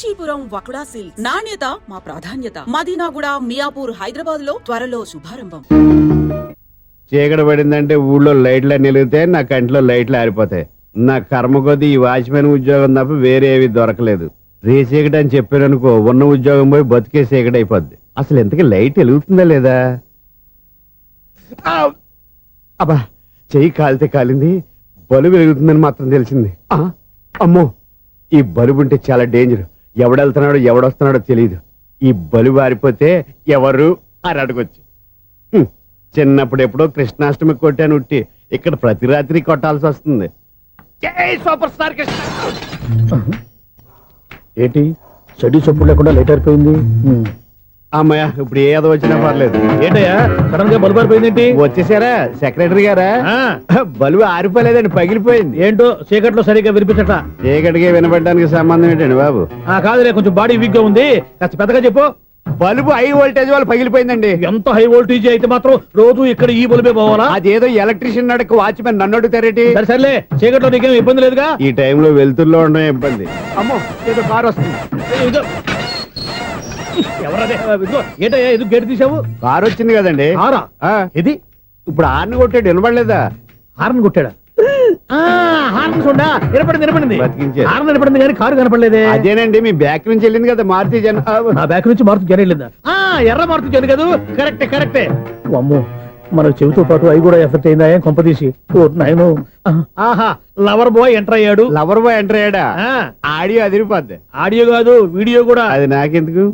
Kanchipuram వకుడా silks. నాణ్యత మా ప్రాధాన్యత. మదీనాగుడ మియాపూర్ హైదరాబాద్లో త్వరలో శుభారంభం. చీకటి పడిందంటే ఊళ్ళో లైట్లు అన్ని వెలిగితే నా కంటిలో లైట్లు ఆరిపోతాయి. నా కర్మ కొద్దీ ఈ వాచ్మెన్ ఉద్యోగం తప్ప వేరే ఏవి దొరకలేదు. రే చీకటి అని చెప్పారనుకో ఉన్న ఉద్యోగం పోయి బతికే చీకటి అయిపోద్ది. అసలు ఇంతకీ లైట్ వెలుగుతుందా లేదా? ఆ! అబ్బా చెయ్యి కాలితే కాలింది బలుబు వెలుగుతుందని మాత్రం తెలిసింది. ఆ! అమ్మో ఈ బలుబు ఉంటే చాలా డేంజర్. ఎవడెళ్తున్నాడో ఎవడొస్తున్నాడో తెలియదు ఈ బలుబు ఆరిపోతే ఎవరు? అని అడగొచ్చు. చిన్నప్పుడు ఎప్పుడో కృష్ణాష్టమి కొట్టాను ఉట్టి. ఇక్కడ ప్రతి రాత్రి కొట్టాల్సి వస్తుంది. Super star Krishna! ఏంటి? చెడు చప్పుడు లేకుండా లేట్ అయిపోయింది? అమ్మయ్య ఇప్పుడు ఏదో వచ్చినా పర్లేదు. ఏంటయ్యా? సడన్గా బల్బు అయిపోయింది వచ్చేసారా? సెక్రటరీ గారా? బలుబు ఆరిపోలేదండి పగిలిపోయింది. ఏంటో చీకట్లో సరిగ్గా వినిపించట చీకటికి వినబడడానికి సంబంధం ఏంటండి బాబు? ఆ కాదులే కొంచెం బాడీ వీక్గా ఉంది. కాస్త పెద్దగా చెప్పు. బలుబు హై వోల్టేజ్ వాళ్ళు పగిలిపోయిందండి. ఎంత హై వోల్టేజ్ అయితే మాత్రం రోజు ఇక్కడ ఈ బల్బే పోవాలా? అదేదో ఎలక్ట్రీషియన్ నడక వాచ్మెన్ నన్ను అడుగుతారేటి సరే సర్లే చీకట్లో నీకేం ఇబ్బంది లేదుగా? ఈ టైంలో వెళ్తుల్లో ఉండడం ఇబ్బంది. అమ్మో ఏదో కారు వస్తుంది. ఎవరదే? ఇదిగో, ఏంటయ్యా ఎందుకు గేట్ తీసావు కారు వచ్చింది కదండి. ఆ, ఇది ఇప్పుడు ఆర్ని కొట్టాడు వినబడలేదా హార్న్ కొట్టాడా? హార్న్ చూడా. హార్న్ వినపడింది కానీ కారు కనపడలేదే. అదేనండి మీ బ్యాక్ నుంచి వెళ్ళింది కదా మారుతి జన నా బ్యాక్ నుంచి మారుతు జన వెళ్ళిందా? ఆ ఎర్ర మారుతు జన కదా. కరెక్టే కరెక్టే. అమ్మో. మన చెవితో పాటు అవి కూడా ఎఫెక్ట్ అయిందా ఏం కొంపదీసి నాయను ఆహా లవర్ బాయ్ ఎంటర్ అయ్యాడు. లవర్ బాయ్ ఎంటర్ అయ్యాడా? ఆ, ఆడియో అదిరిపోద్ది. ఆడియో కాదు వీడియో కూడా. అది నాకెందుకు?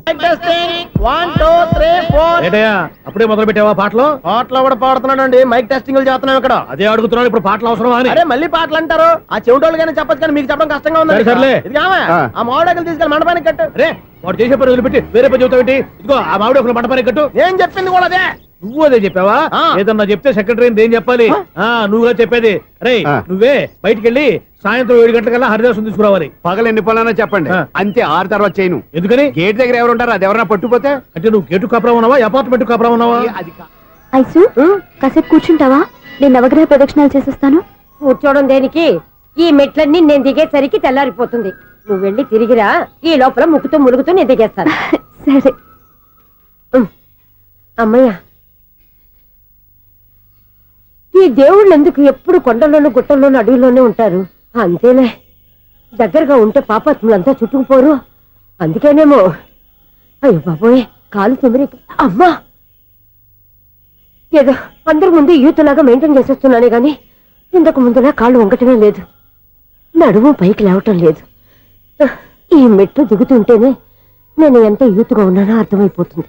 అప్పుడే మొదలు పెట్టావా పాటలు? పాటలు కూడా పాడుతున్నాడండి? మైక్ టెస్టింగ్ చేస్తున్నాం ఇక్కడ. అదే అడుగుతున్నాను ఇప్పుడు పాటలు అవసరమా అని. అరే మళ్ళీ పాటలు అంటారు. ఆ చెవిటోళ్ళు కానీ చెప్పచ్చు కానీ మీకు చెప్పడం కష్టంగా ఉంది సరే, సర్లే. ఆ. మామిడాకులు తీసుకెళ్ళి మండపానికి కట్టు. అరే వాడు చేసే పని వదిలిపెట్టి వేరే పని చెబుతావు ఇదిగో ఆ మామిడి ఒక మంటపానికి కట్టు. నేను చెప్పింది కూడా అదే? నువ్వు అదే చెప్పావా? ఆ. ఏదన్నా చెప్తే సెక్రటరీ ఏం చెప్పాలి? ఆ. నువ్వుగా చెప్పేది. రే ఆ. నువ్వే బయటికి వెళ్ళి సాయంత్రం ఏడు గంటలకల్లా హరిదాసం తీసుకురావాలి. పగలు ఎన్ని పనులన్నా చెప్పండి. ఆ. అంతే ఆరు తర్వాత చేయను. ఎందుకని? గేట్ దగ్గర ఎవరు ఉంటారు అది ఎవరన్నా పట్టుపోతే అంటే నువ్వు గేటు కాపురా ఉన్నావా? అపార్ట్మెంట్ కాపురా ఉన్నావా? అది కా- ఐసు కాసేపు కూర్చుంటావా? నేను నవగ్రహ ప్రదక్షిణాలు చేసేస్తాను. కూర్చోవడం దేనికి? ఈ మెట్లన్నీ నేను దిగేసరికి తెల్లారిపోతుంది. నువ్వు వెళ్ళి తిరిగిరా ఈ లోపల ముక్కుతూ ములుగుతూ నేను దిగేస్తాను. సరే. అమ్మయ్య. దేవుళ్ళు ఎందుకు ఎప్పుడు కొండల్లోనూ గుట్టల్లోనూ అడవిలోనే ఉంటారు? అంతేలే. దగ్గరగా ఉంటే పాపాత్ములంతా చుట్టుకుపోరు. అందుకేనేమో. అయ్యో బాబోయ్ కాలు తొమ్మిరి అమ్మా! ఏదో అందరి ముందు యూత్లాగా మెయింటైన్ చేసేస్తున్నానే గాని ఇంతకు ముందులా కాళ్ళు వంకటమే లేదు. నడుము పైకి లేవటం లేదు. ఈ మెట్లు దిగుతుంటేనే నేను ఎంత యూత్గా ఉన్నానో అర్థమైపోతుంది.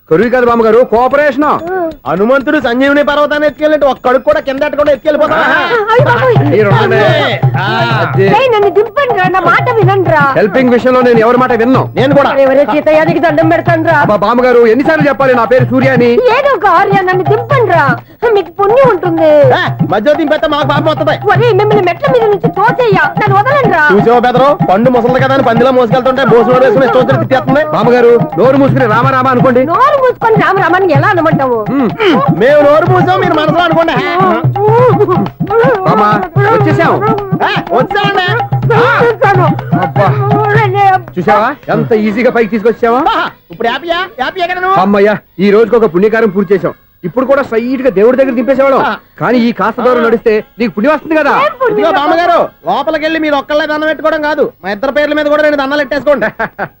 కరువు కాదు బామ్మగారు కోఆపరేషన్. హనుమంతుడు సంజీవుని పర్వతాన్ని ఎత్తుకెళ్ళినట్టు ఒక్కడికి కూడా కింద ఎట్టకుండా ఎత్తుకెళ్ళిపోతా. అయ్య బాబోయ్. అదే. ఏయ్, నన్ను దింపండి రా నా మాట వినండి రా హెల్పింగ్ విషయంలో నేను ఎవరి మాట విన్నాను నేను కూడా. ఎవరే సీతయ్యానికి దండం పెడతాను రా అబ్బా బామ్మగారు ఎన్నిసార్లు చెప్పాలి నా పేరు సూర్య అని ఏదో ఒక ఆర్య నన్ను దింపండి రా మీకు పుణ్యం ఉంటుంది. ఏ, మధ్యలో దింపేస్తే మాకు పాపం వస్తుంది. ఒరే మిమ్మల్ని మెట్ల మీద నుంచి తోసేయ్యా. నన్ను వదలండి రా చూసావా బెదరు? పండు ముసలి కదా అని పందిలో మోసుకెళ్తుంటే బోసు వేసుకుని వచ్చినట్టు తిట్టేస్తుంది. బామ్మగారు నోరు మూసుకుని రామారామ అనుకోండి. నోరు మూసుకొని రామరామని ఎలా అనమంటావు? మేము నోరు మూసాం మీరు మనసులో వచ్చేసాం. అబ్బా. చూసావా? ఎంత ఈజీగా పైకి తీసుకొచ్చావా? ఇప్పుడు హ్యాపీయా నువ్వు? అమ్మయ్యా ఈ రోజుకి ఒక పుణ్యకారం పూర్తి చేసాం ఇప్పుడు కూడా స్ట్రైట్గా దేవుడి దగ్గర దింపేసేవాళ్ళం. కానీ ఈ కాస్త దూరం నడిస్తే నీకు పుణ్యం వస్తుంది కదా? బామ్మగారు లోపలికి వెళ్ళి మీరు ఒక్కళ్ళే దండం పెట్టుకోవడం కాదు. మా ఇద్దరు పేర్ల మీద కూడా రెండు దండాలు ఎట్టేసుకోండి.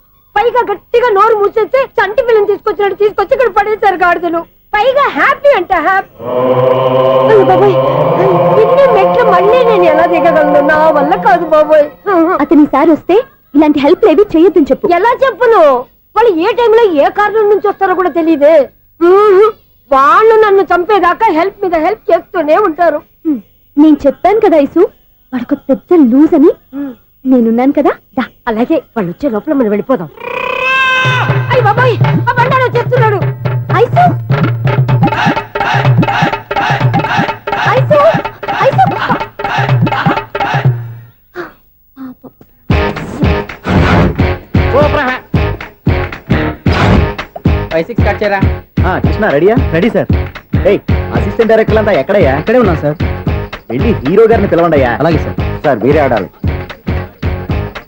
పైగా గట్టిగా నోరు మూసేస్తే చంటి పిల్లని తీసుకొచ్చినట్టు తీసుకొచ్చి ఇక్కడ పడేశారు గాడిదలు. పైగా హ్యాపీ అంట హ్యాపీ ఇన్ని మెట్లు మళ్ళీ నేను ఎలా దిగగలను? నా వల్ల కాదు బాబోయ్. అతని సారి వస్తే ఇలాంటి హెల్ప్ లేవి చేయొద్దని చెప్పు. ఎలా చెప్పును? వాళ్ళు ఏ టైంలో ఏ కారణం నుంచి వస్తారో కూడా తెలియదే. వాళ్ళు నన్ను చంపేదాకా హెల్ప్ మీద హెల్ప్ చేస్తూనే ఉంటారు. నేను చెప్పాను కదా ఐసు వాడికి పెద్ద లూజ్ అని నేనున్నాను కదా? దా అలాగే వాళ్ళు వచ్చే లోపల మనం వెళ్ళిపోదాం. అయ్య బాబాయ్ ఆ బండారు వచ్చేస్తున్నాడు. ఐసు! ఐసు! ఐసు! పాపం. ఫైవ్ సిక్స్ కట్ చేయరా? కృష్ణ రెడీయా? Ready sir. ఏయ్ అసిస్టెంట్ డైరెక్టర్ అంతా ఎక్కడయ్యా? ఇక్కడే ఉన్నా సార్. వెళ్ళి హీరో గారిని పిలవండి అయ్యా అలాగే సార్. సార్ మీరే ఆడాలి.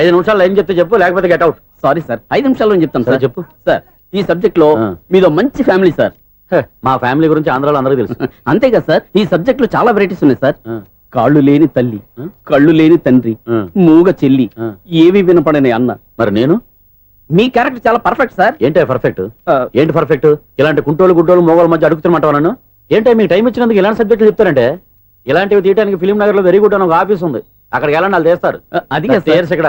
ఐదు నిమిషాల్లో ఏం చెప్తే చెప్పు లేకపోతే గెట్ అవుట్ సారీ సార్ ఐదు నిమిషాల్లో చెప్తాను సరే, సార్ చెప్పు. సార్ ఈ సబ్జెక్ట్లో. మీదో మంచి ఫ్యామిలీ సార్ మా ఫ్యామిలీ గురించి ఆంధ్రాలో అందరికీ తెలుసు. అంతే కదా సార్ ఈ సబ్జెక్ట్లో చాలా వెరైటీస్ ఉన్నాయి సార్ కాళ్ళు లేని తల్లి? కళ్ళు లేని తండ్రి మూగ చెల్లి. ఏవి వినపడని అన్న. మరి నేను? మీ క్యారెక్టర్ చాలా పర్ఫెక్ట్ సార్ ఏంటే పర్ఫెక్ట్ ఏంటి పర్ఫెక్ట్ ఇలాంటి కుంటోలు గుడ్డోలు మోగోళ్ళ మధ్య అడుగుతున్నమాట నన్ను? ఏంటే మీకు టైం ఇచ్చినందుకు ఇలాంటి సబ్జెక్టులు చెప్తారంటే? ఇలాంటివి తీయడానికి ఫిలిం నగర్లో వెరీ గుడ్ అని ఒక ఆఫీస్ ఉంది. అక్కడికి వెళ్ళండి వాళ్ళు చేస్తారు. అది ఇక్కడ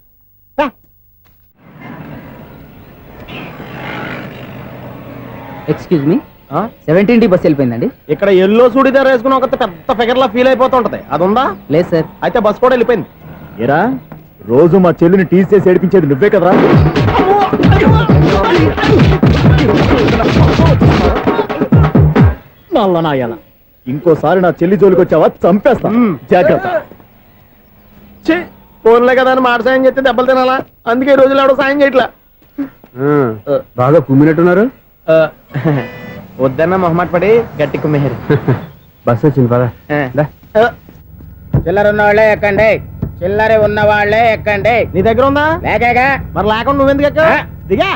Excuse me seventeen D bus వెళ్ళిపోయిందండి. ఇక్కడ ఎల్లో చూడిదార్ వేసుకుని ఒక పెద్ద ఫిగర్ లా ఫీల్ అయిపోతుంటది అది ఉందా లేదు సార్ అయితే బస్ కూడా వెళ్ళిపోయింది. ఏరా రోజు మా చెల్లిని టీస్ చేసి ఏడిపించేది నువ్వే కదరా? నల్ల నాయాల ఇంకోసారి నా చెల్లి జోలికి వచ్చావా? చంపేస్తా. జాగ్రత్త. ఛీ, ఫోన్లే కదా అని మాట సాయం చేస్తే దెబ్బలు తినాలా? అందుకే ఈ రోజులు ఎవడో సాయం చేయట్లా. బాగా కుమ్మినట్టున్నారు? వద్దన్న మొహమాట పడి గట్టి కుమ్మేరు బస్ వచ్చింది పదా. చిల్లర ఉన్న వాళ్ళే ఎక్కండి. చిల్లర ఉన్న వాళ్ళే ఎక్కండి. నీ దగ్గర ఉందా? లేకగా? మరి లేకుండా నువ్వెందుకు ఎక్కావు? దిగా.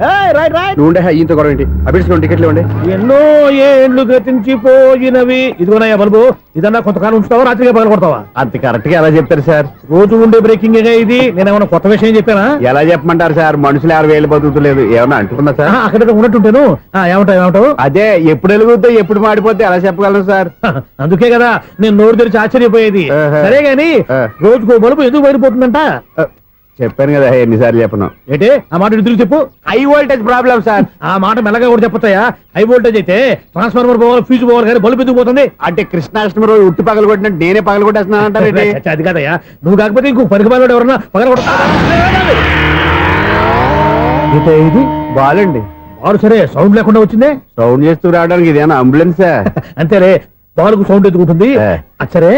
Right right. నువ్వు ఉండే ఈయంతో గొడవ ఏంటి? అభిడ్చుకోండి టికెట్లు ఇవ్వండి. ఎన్నో ఏండ్లు గతించిపోయినవి. ఇదిగోనయ్యా బల్బు ఇదన్నా కొంతకాలం ఉంచుతావా రాత్రిగా పగల కొడతావా? అంత కరెక్ట్గా ఎలా చెప్తారు సార్? రోజు ఉండే బ్రేకింగ్ ఇది. నేనేమన్నా కొత్త విషయం చెప్పానా? ఎలా చెప్పమంటారు సార్? మనుషులు ఎవరు వేలు బతుకుతలేదు. ఏమన్నా అంటున్నా సార్? అక్కడ ఉన్నట్టుంటాను. ఆ, ఏమంటావు ఏమంటావు? అదే ఎప్పుడు వెలుగుతో ఎప్పుడు మాడిపోతే ఎలా చెప్పగలను సార్? అందుకే కదా నేను నోరు తెరిచి ఆశ్చర్యపోయేది. సరే గాని. రోజుకో బలుపు ఎందుకు బయటపోతుందంట చెప్పాను కదా ఎన్నిసార్లు చెప్పను. ఏంటి? ఆ మాట తిరిగి చెప్పు. High voltage problem sir. ఆ మాట మెల్లగా కూడా చెప్పొచ్చాయా హై వోల్టేజ్ అయితే ట్రాన్స్ఫార్మర్ పోవాలి ఫ్యూజ్ పోవాలి కానీ బల్బు ఎందుకు పోతుంది? అంటే కృష్ణాష్టమి రోజు ఉట్టి పగలు కొట్టినట్టు నేనే పగలు కొట్టేస్తున్నాను చచ్చ, అది కాదయ్యా. నువ్వు కాకపోతే ఇంకో పగలవాడు ఎవరన్నా పగల ఇది బాలండి. బారు సరే సౌండ్ లేకుండా వచ్చిందే? సౌండ్ చేస్తూ రావడానికి ఇదేనా అంబులెన్సా? అంతేలే బాల్కు సౌండ్ ఏ. అచ్చరే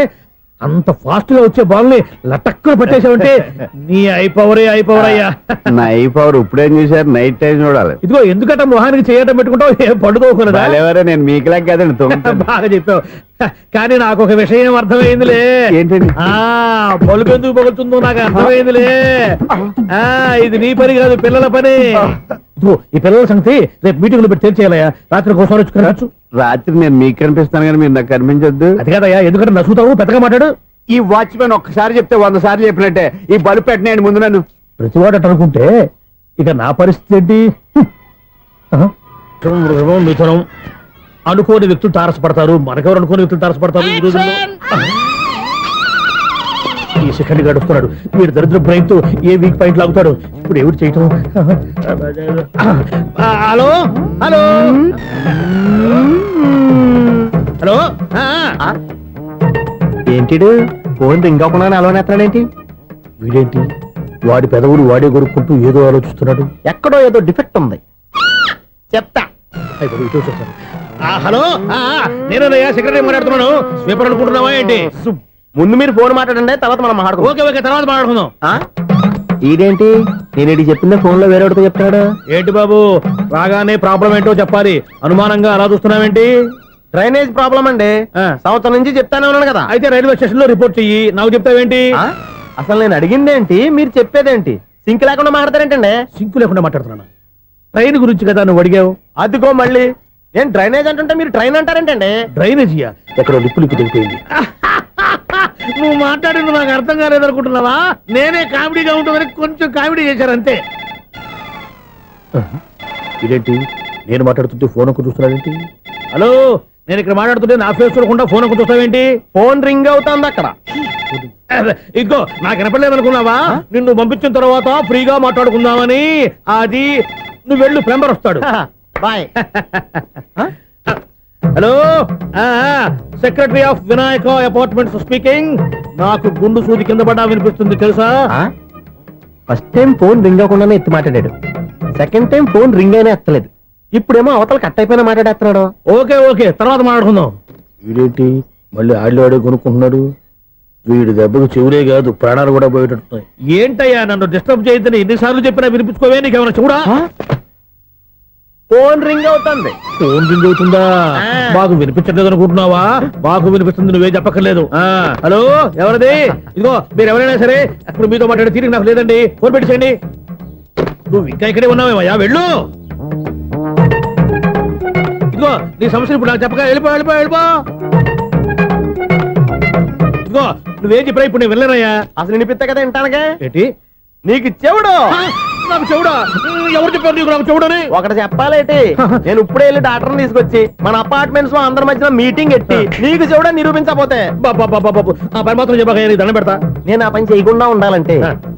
అంత ఫాస్ట్గా వచ్చే బాల్ని లటక్కులు పట్టేసావంటే నీ అయిపవరే అయిపవర్ అయ్యా. నైట్ పవర్ ఇప్పుడేం చూసారు నైట్ టైం చూడాలి. ఇదిగో ఎందుకంటే మొహానికి చేయటం పెట్టుకుంటావు? ఏం పండుకోకూడదా బాలేవరే నేను మీకులా కదండి బాగా చెప్పావు. కానీ నాకు ఒక విషయం అర్థమైందిలే. ఏంటండి? ఆ బలుపు ఎందుకు పగులుతుందో నాకు అర్థమైందిలే. ఆ ఇది నీ పని కాదు పిల్లల పని. ఈ పిల్లల సంగతి రేపు మీటింగ్లో పెట్టి తెలిసేయాలయ్యా రాత్రి ఒకసారి వచ్చి కనవచ్చు రాత్రి నేను మీకు కనిపిస్తాను కానీ మీరు నాకు కనిపించొద్దు. అది కాదయ్యా ఎందుకంటే నసుగుతావు పెద్దగా మాట్లాడు. ఈ వాచ్మెన్ ఒక్కసారి చెప్తే వంద సార్లు చెప్పినట్టే. ఈ బల్బు పెట్టినాయండి ముందు నన్ను ప్రతివాడు అట్ట అనుకుంటే ఇక నా పరిస్థితి ఏంటి? హ్మ్. ఆహా. మృగం, మిథునం అనుకోని వ్యక్తులు తారసపడతారు మనకెవరు అనుకోని వ్యక్తులు తారసపడతారు ఈ రోజుల్లో? ఈ సెకండ్ గడుపుతున్నాడు. వీడు దరిద్ర బ్రెయిన్తో ఏ వీక్ పాయింట్ లాగుతాడు? ఇప్పుడు ఎవరు చేయటం? హలో? హలో? హలో. ఏంటిడు ఫోన్ రింగ్ అవ్వకుండా అలవనేస్తాడేంటి వీడేంటి? వాడి పెదవులు వాడే కొరుక్కుంటూ ఏదో ఆలోచిస్తున్నాడు. ఎక్కడో ఏదో డిఫెక్ట్ ఉంది. చెప్తా. హలో? నేనయ్యా సెక్రటరీ మాట్లాడుతున్నాను. స్వీపర్ అనుకుంటున్నావా ఏంటి? ముందు మీరు ఫోన్ మాట్లాడండి తర్వాత మనం మాట్లాడుకో ఓకే ఓకే తర్వాత మాట్లాడుకుందాం. ఇదేంటి? నేను ఇది చెప్పిందే ఫోన్లో వేరే చెప్తాడు ఏంటి బాబు? రాగానే ప్రాబ్లం ఏంటో చెప్పాలి. అనుమానంగా అలా చూస్తున్నావేంటి? డ్రైనేజ్ ప్రాబ్లం అండి. ఆ. సంవత్సరం నుంచి చెప్తానే ఉన్నాను కదా. అయితే రైల్వే స్టేషన్లో రిపోర్ట్ చెయ్యి. నాకు చెప్తావేంటి? ఆ? అసలు నేను అడిగిందేంటి మీరు చెప్పేదేంటి? సింక్ లేకుండా మాట్లాడతారేంటండి? సింకు లేకుండా మాట్లాడుతున్నాను? ట్రైన్ గురించి కదా నువ్వు అడిగావు. అదిగో మళ్ళీ. నేను డ్రైనేజ్ అంటుంటే మీరు ట్రైన్ అంటారేంటండి? డ్రైనేజీయా? ఎక్కడో లిప్పు లిప్పు తెగిపోయింది నువ్వు మాట్లాడింది నాకు అర్థం కాలేదనుకుంటున్నావా? నేనే కామెడీగా ఉంటుందని కొంచెం కామెడీ చేశారు అంతే ఇదేంటి? నేను మాట్లాడుతుంటే ఫోన్ ఒక్క చూస్తున్నాడేంటి హలో నేను ఇక్కడ మాట్లాడుతుంటే నా ఫేస్ చూడకుండా ఫోన్ ఒక్క చూస్తావేంటి ఫోన్ రింగ్ అవుతుంది అక్కడ. ఇదిగో నాకు వినపడలేదు అనుకున్నావా నిన్ను పంపించిన తర్వాత ఫ్రీగా మాట్లాడుకుందామని. అది నువ్వు వెళ్ళు ప్లంబర్ వస్తాడు. Bye. Hello secretary of Vinayaka apartments speaking నాకు గుండు సూది కింద పడ్డా వినిపిస్తుంది తెలుసా? ఫస్ట్ టైం ఫోన్ రింగ్ అవ్వకుండానే ఎత్తి మాట్లాడాడు. సెకండ్ టైం ఫోన్ రింగ్ అయినా ఎత్తలేదు. ఇప్పుడేమో అవతల కట్ అయిపోయినా మాట్లాడేస్తున్నాడు. Okay okay. తర్వాత మాట్లాడుకుందాం. వీడేంటి? మళ్ళీ ఆడిలో ఆడే కొనుక్కుంటున్నాడు? వీడి దెబ్బకు చెవులే కాదు ప్రాణాలు కూడా పోయేటట్టున్నాయి. ఏంటయ్యా నన్ను డిస్టర్బ్ చేయొద్దని ఎన్నిసార్లు చెప్పినా వినిపించుకోవే? నీకేమైనా చూడా ఫోన్ రింగ్ అవుతుంది. ఫోన్ రింగ్ అవుతుందా? మాకు వినిపించట్లేదు అనుకుంటున్నావా? మాకు వినిపిస్తుంది నువ్వే చెప్పక్కర్లేదు. హలో ఎవరిది? ఇదిగో మీరు ఎవరైనా సరే ఇప్పుడు మీతో మాట్లాడే తీరిక నాకు లేదండి. ఫోన్ పెట్టేసేయండి నువ్వు ఇంకా ఇక్కడే ఉన్నావేమయ్యా? వెళ్ళు. ఇదిగో నీ సమస్యలు ఇప్పుడు నాకు చెప్పక వెళ్ళిపో వెళ్ళిపో వెళ్ళిపో. ఇదిగో నువ్వేం చెప్పరా ఇప్పుడు నేను వెళ్ళానయ్యా అసలు వినిపిస్తా కదా వింటానగా ఏంటి? నీకు చెవుడు నాకు చెవుడా ఉమ్, ఎవరు చెప్పారు నీకు నాకు చెవుడని ఒకటి చెప్పాలేటి నేను ఇప్పుడే వెళ్ళి డాక్టర్ తీసుకొచ్చి మన అపార్ట్మెంట్స్లో అందరి మధ్యన మీటింగ్ ఎట్టి నీకు చెవుడా నిరూపించకపోతే బాబా బాబా బాబు ఆ పని మాత్రం చెప్పక నీకు దండం పెడతా నేను ఆ పని చేయకుండా ఉండాలంటే.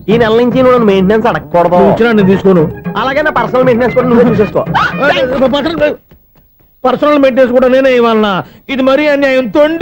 ఈ నెల నుంచి నువ్వు మెయింటెనెన్స్ అడగకూడదు ఇచ్చినా నేను తీసుకోను అలాగే నా పర్సనల్ మెయింటెనెన్స్ కూడా నువ్వే చూసేసుకో పర్సనల్ మెయింటెనెన్స్ కూడా నేనే ఇవ్వాలన్నా ఇది మరీ అన్యాయం తొండి